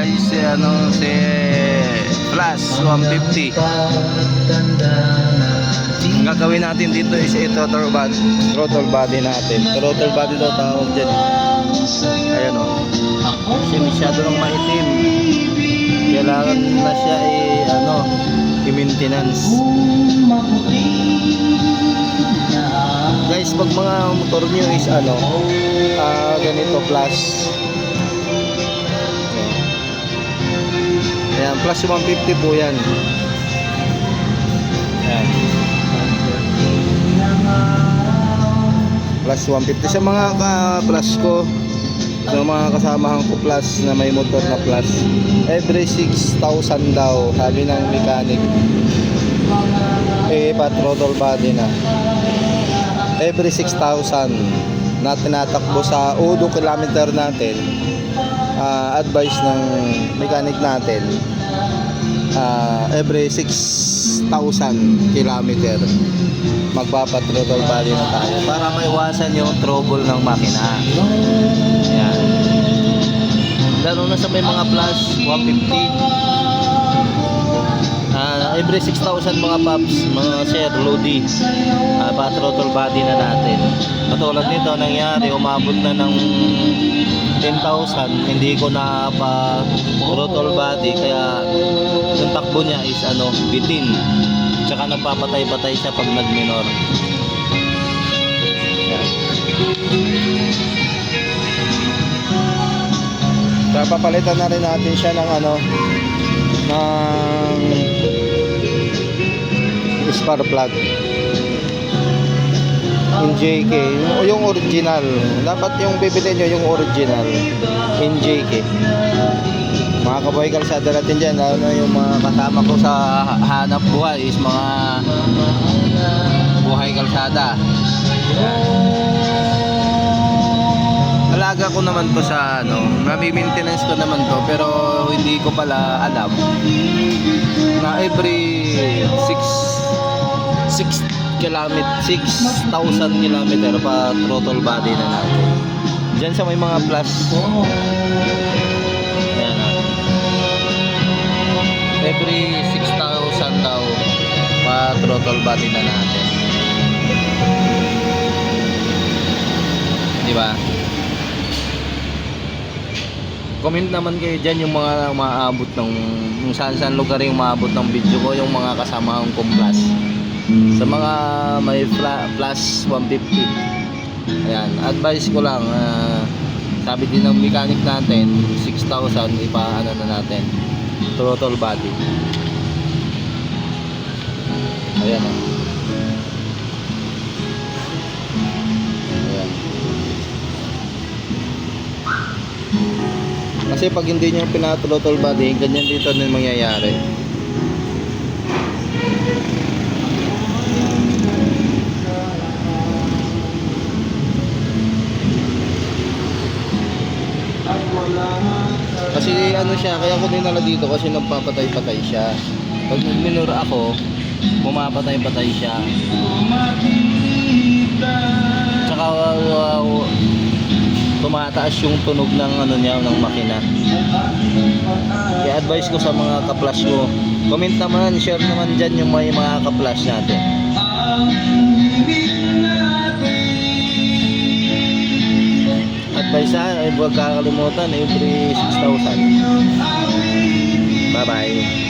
guys si ano si Plus 150. Ang gagawin natin dito is ito throttle body, throttle body natin. Throttle body daw tawag dyan. Ayan o. Kasi masyado ng maitim. Kailangan na siya i ano i-maintenance. Guys, pag mga motor nyo is ano, ah, ganito plus. Ayan, plus 150 po yan. Ayan. Plus 150 sa mga ka-plus ko. Sa mga kasamahan ko plus na may motor na plus. Every 6,000 daw, sabi ng mechanic. Eh, pa throttle body na. Every 6,000 na tinatakbo sa udo kilometer natin ah, advice ng mechanic natin ah, every 6,000 kilometer magpapatrottle body na tayo para maiwasan yung trouble ng makina. Yan. Lalo na sa may mga plus 150 Ah, every 6,000 mga paps, mga sir, Lodi, uh, pa-throttle body na natin. Katulad nito, nangyari, umabot na ng 10,000, hindi ko na pa throttle body, kaya yung takbo niya is ano, bitin. Tsaka nagpapatay-patay siya pag nag-minor. Kaya papalitan na rin natin siya ng ano, ng spark plug in JK yung, original. Dapat yung bibili nyo yung original in JK mga kaboy kalsada natin dyan lalo na yung mga kasama ko sa ha- hanap buhay is mga buhay kalsada. Alaga ko naman to sa ano maintenance ko naman to pero hindi ko pala alam na every 6 6 kilometer 6,000 kilometer pa throttle body na natin. Dyan sa may mga plus. Yan ah. every 6,000 daw pa throttle body na natin. Di ba? Comment naman kayo dyan yung mga maabot ng yung saan saan lugar yung maabot ng video ko yung mga kasama kong plus sa mga may plus 150 ayan advice ko lang ah, sabi din ng mechanic natin 6,000 ipa ano na natin. Throttle body. Ayan o ayan. Kasi pag hindi nyo pinatulotol body, ganyan dito din mangyayari. Kasi ano siya, kaya ko dinala dito kasi nagpapatay-patay siya. Pag minura ako, pumapatay-patay siya. Tsaka uh, uh, tumataas yung tunog ng ano niya ng makina. I-advise ko sa mga kaplas ko. Comment naman, share naman dyan yung may mga kaplas natin. Ha, ay huwag kakalimutan every 6,000. Bye bye.